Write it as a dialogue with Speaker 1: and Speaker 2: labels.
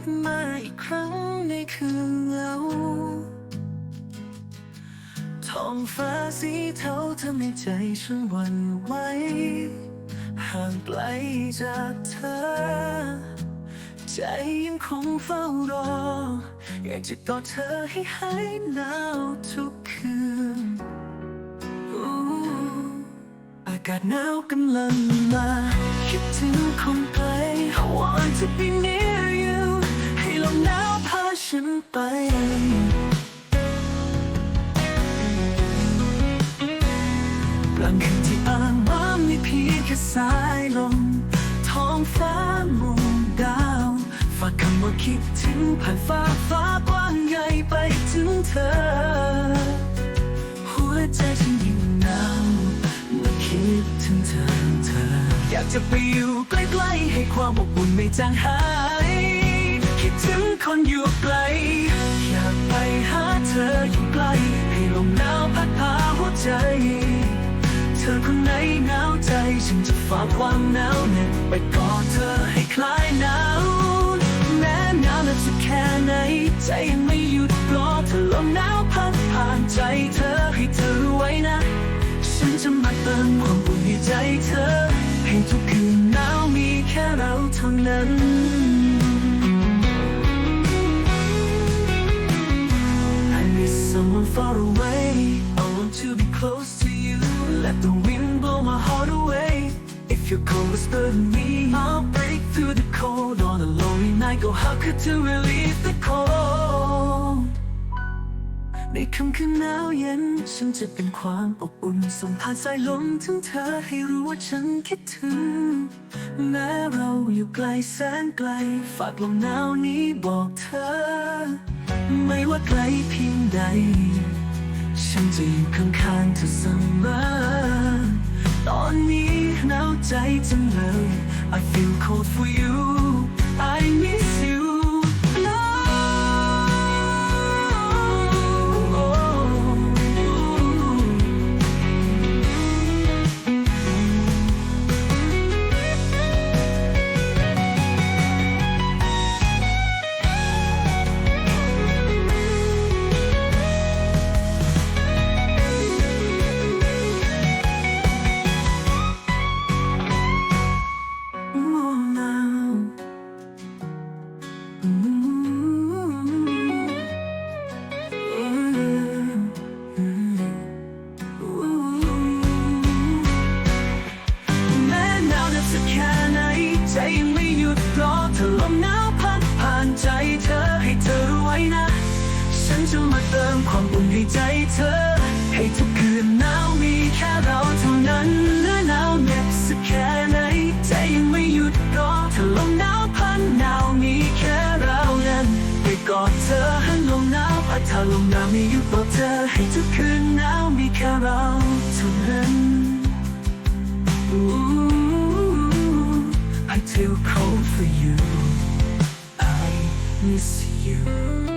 Speaker 1: ดมาอีกครั้งในคืนเงาท้องฟ้าสีเทาทำให้ใจฉันหวั่นไหวห่างไกลจากเธอ ใจยังคงเฝ้ารอ อยากจะกอดเธอให้หายหนาวทุกคืนอากาศหนาวกำลังมา คิดถึงคงไกลว่ to be near ห้ลมหนาวพาฉันไปกลางคืนที่อ่างน้ำมีเพียงแค่สายลมท้องฟ้ามัวดาวฝากคำว่าคิดถึงผ่านฟ้าฟ้ากว้างใหญ่ไปถึงเธอ หัวใจฉันยิ่งหนาวเมื่อคิดถึงเธอเธอ อยากจะไปอยู่ใกล้ๆให้ความอบอุ่นไม่จางหาย คิดถึงคนอยู่ไกล อยากไปหาเธออยู่ใกล้ให้ลมหนาวพัดพาหัวใจ เธอคนไหนหนาวใจ ฉันจะฝากความหนาวเหน็บไปกอดเธอให้คลายหนาวแม้หนาวนั้นจะแค่ไหน ใจยังไม่หยุดรอเธอลมหนาวพัดผ่านใจเธอให้เธอรู้ไว้นะ ฉันจะมาเติมความอุ่นในใจเธอ ให้ทุกคืนหนาวมีแค่เราเท่านั้น far away. I want to be close to you. Let the wind blow my heart away. If you're cold, whisper to me. I'll break through the cold on a lonely night. Go hunger to relieve the cold. ในค่ำคืนหนาวเย็น ฉันจะเป็นความอบอุ่นส่งผ่านสายลมถึงเธอให้รู้ว่าฉันคิดถึง แม้เราอยู่ไกลแสนไกล ฝากลมหนาวนี้บอกเธอ ว่าไกลเพียงใด ฉันจะอยู่ข้างๆเธอเสมอ ตอนนี้หนาวใจจังเลย I feel cold for you I miss ลมหนาวพัดผ่านใจเธอให้เธอรู้ไว้นะ ฉันจะมาเติมความอุ่นให้ใจเธอ ให้ทุกคืนหนาวมีแค่เราเท่านั้นเนื้อหนาวเหน็บสักแค่ไหนใจยังไม่หยุดรอเธอลมหนาวพันหนาวมีแค่เรานั้นไปกอดเธอให้ลมหนาวพัดถ้าลมหนาวไม่หยุดบอกเธอ ให้ทุกคืนหนาวมีแค่เราเท่านั้น Ooh, feel cold for you. I miss you.